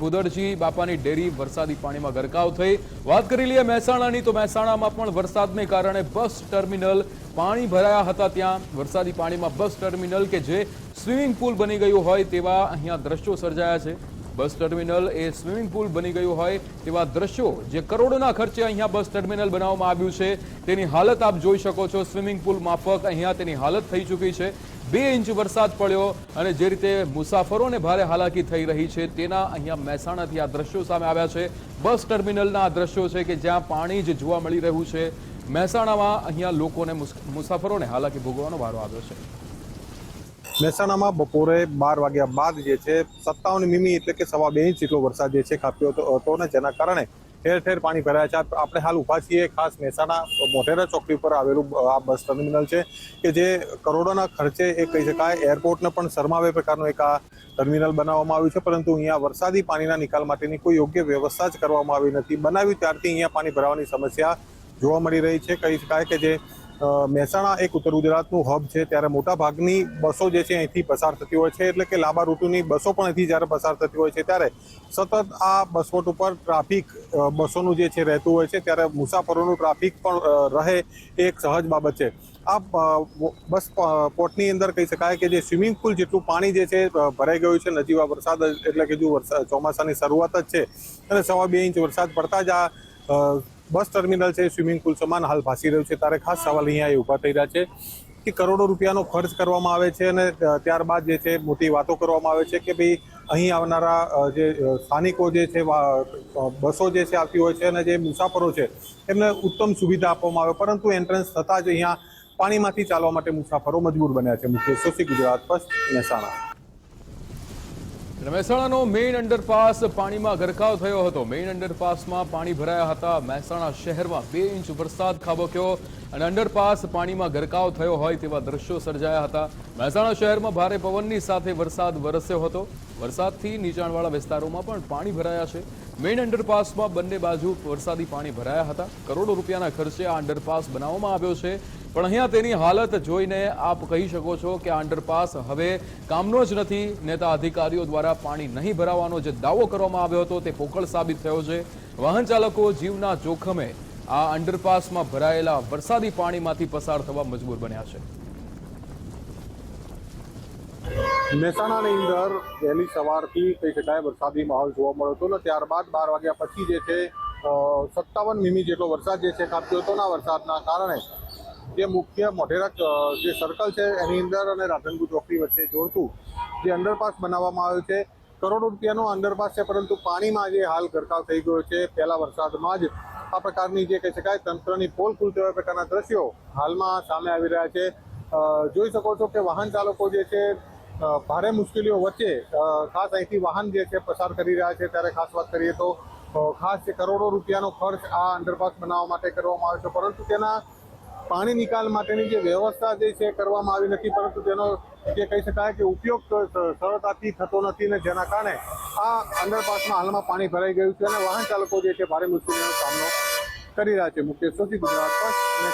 ભુદરજી બાપાની ડેરી વરસાદી પાણીમાં ગરકાવ થઈ. વાત કરી લઈએ મહેસાણાની, તો મહેસાણામાં પણ વરસાદને કારણે બસ ટર્મિનલ પાણી ભરાયા હતા ત્યાં. વરસાદી પાણીમાં બસ ટર્મિનલ કે જે સ્વિમિંગ પુલ બની ગયું હોય તેવા અહીંયા દ્રશ્યો સર્જાયા છે. બસ ટર્મિનલ એ સ્વિમિંગ પુલ બની ગયું હોય તેવા દ્રશ્યો જે કરોડોના ખર્ચે અહીંયા બસ ટર્મિનલ બનાવવામાં આવ્યું છે, તેની હાલત આપ જોઈ શકો છો. સ્વિમિંગ પુલ માફક અહીંયા તેની હાલત થઈ ચૂકી છે. બે ઇંચ વરસાદ પડ્યો અને જે રીતે મુસાફરોને ભારે હાલાકી થઈ રહી છે, તેના અહીંયા મહેસાણાથી આ દ્રશ્યો સામે આવ્યા છે. બસ ટર્મિનલના આ દ્રશ્યો છે કે જ્યાં પાણી જ જોવા મળી રહ્યું છે. મહેસાણામાં અહીંયા લોકોને મુસ- મુસાફરોને હાલાકી ભોગવવાનો વારો આવ્યો છે. મહેસાણામાં બપોરે બાર વાગ્યા બાદ જે છે, સત્તાવન મીમી એટલે કે સવા બે ઇંચ જેટલો વરસાદ જે છે ખાપ્યો હતો- ને, જેના કારણે ઠેર ઠેર પાણી ભરાયા છે. આપણે હાલ ઊભા છીએ ખાસ મહેસાણા મોટેરા ચોકડી પર આવેલું આ બસ ટર્મિનલ છે, કે જે કરોડોના ખર્ચે એ કહી શકાય, એરપોર્ટને પણ શરમાવે પ્રકારનું એક આ ટર્મિનલ બનાવવામાં આવ્યું છે. પરંતુ અહીંયા વરસાદી પાણીના નિકાલ માટેની કોઈ યોગ્ય વ્યવસ્થા જ કરવામાં આવી નથી. બનાવ્યું ત્યારથી અહીંયા પાણી ભરાવાની સમસ્યા જોવા મળી રહી છે. કહી શકાય કે જે મહેસાણા એક ઉત્તર ગુજરાતનું હબ છે, ત્યારે મોટા ભાગની બસો જે છે અહીંથી પસાર થતી હોય છે. એટલે કે લાંબા રૂટની બસો પણ અહીંથી જ્યારે પસાર થતી હોય છે, ત્યારે સતત આ બસવટ ઉપર ટ્રાફિક બસોનું જે છે રહેતું હોય છે, ત્યારે મુસાફરોનું ટ્રાફિક પણ રહે એ એક સહજ બાબત છે. આ બસ પોર્ટની અંદર કહી શકાય કે જે સ્વિમિંગ પુલ જેટલું પાણી જે છે ભરાઈ ગયું છે, નજીવા વરસાદ એટલે કે જો વરસાદ ચોમાસાની શરૂઆત જ છે. અને સવા બે ઇંચ વરસાદ પડતા જ આ બસ ટર્મિનલ છે, સ્વિમિંગ પુલ સમાન હાલ ભાસી રહ્યું છે. ત્યારે ખાસ સવાલ અહીંયા એ ઊભા થઈ રહ્યા છે કે કરોડો રૂપિયાનો ખર્ચ કરવામાં આવે છે અને ત્યારબાદ જે છે, મોટી વાતો કરવામાં આવે છે કે ભાઈ અહીં આવનારા જે સ્થાનિકો જે છે બસો જે છે, આવતી હોય છે અને જે મુસાફરો છે, એમને ઉત્તમ સુવિધા આપવામાં આવે. પરંતુ એન્ટ્રન્સ થતાં જ અહીંયા પાણીમાંથી ચાલવા માટે મુસાફરો મજબૂર બન્યા છે. મુખ્ય સોસી ગુજરાત ફર્સ્ટ, મહેસાણા. મહેસાણાનો મેઇન અંડરપાસ પાણીમાં ગરકાવ થયો હતો. મેઇન અંડરપાસમાં પાણી ભરાયા હતા. મહેસાણા શહેરમાં બે ઇંચ વરસાદ ખાબક્યો અને અંડરપાસ પાણીમાં ગરકાવ થયો હોય તેવા દ્રશ્યો સર્જાયા હતા. મહેસાણા શહેરમાં ભારે પવનની સાથે વરસાદ વરસ્યો હતો. વરસાદથી નીચાણવાળા વિસ્તારોમાં પણ પાણી ભરાયા છે. મેઇન અંડરપાસમાં બંને બાજુ વરસાદી પાણી ભરાયા હતા. કરોડો રૂપિયાના ખર્ચે આ અંડરપાસ બનાવવામાં આવ્યો છે. પણ અહીંયા તેની હાલત જોઈને આપ કહી શકો છો કે અંડરપાસ હવે કામનો જ નથી. નેતા અધિકારીઓ દ્વારા પાણી નહીં ભરાવાનો જે દાવો કરવામાં આવ્યો હતો તે પોકળ સાબિત થયો છે. વાહન ચાલકો જીવના જોખમે આ અંડરપાસમાં ભરાયેલા વરસાદી પાણીમાંથી પસાર થવા મજબૂર બન્યા છે. મહેસાણાની અંદર વહેલી સવારથી કહી શકાય વરસાદી માહોલ જોવા મળ્યો હતો ને ત્યારબાદ બાર વાગ્યા પછી જે છે સત્તાવન મીમી જેટલો વરસાદ જે છે ખાબક્યો હતો ના વરસાદના કારણે જે મુખ્ય મોઢેરા જે સર્કલ છે, એની અંદર અને રાધનપુર ચોકડી વચ્ચે જોડતું, જે અંડરપાસ બનાવવામાં આવ્યો છે. કરોડો રૂપિયાનો અંડરપાસ છે, પરંતુ પાણીમાં જે હાલ ગરકાવ થઈ ગયો છે, પહેલા વરસાદમાં જ. આ પ્રકારની જે કહી શકાય, તંત્રની પોલ ખુલતી પ્રકારના દ્રશ્યો હાલમાં સામે આવી રહ્યા છે. જોઈ શકો છો કે વાહન ચાલકો જે છે ભારે મુશ્કેલીઓ વચ્ચે ખાસ અહીંથી વાહન જે છે, પસાર કરી રહ્યા છે. ત્યારે ખાસ વાત કરીએ તો ખાસ કરોડો રૂપિયાનો ખર્ચ આ અંડરપાસ બનાવવા માટે કરવામાં આવ્યો છે, પરંતુ તેના પાણી નિકાલ માટેની જે વ્યવસ્થા જે છે કરવામાં આવી નથી, પરંતુ તેનો જે કહી શકાય કે ઉપયોગ સરળતાથી થતો નથી ને જેના કારણે આ અંડરપાસમાં હાલમાં પાણી ભરાઈ ગયું છે અને વાહન ચાલકો જે છે ભારે મુશ્કેલીનો સામનો કરી રહ્યા છે. મુખ્ય સોથી ગુજરાત પર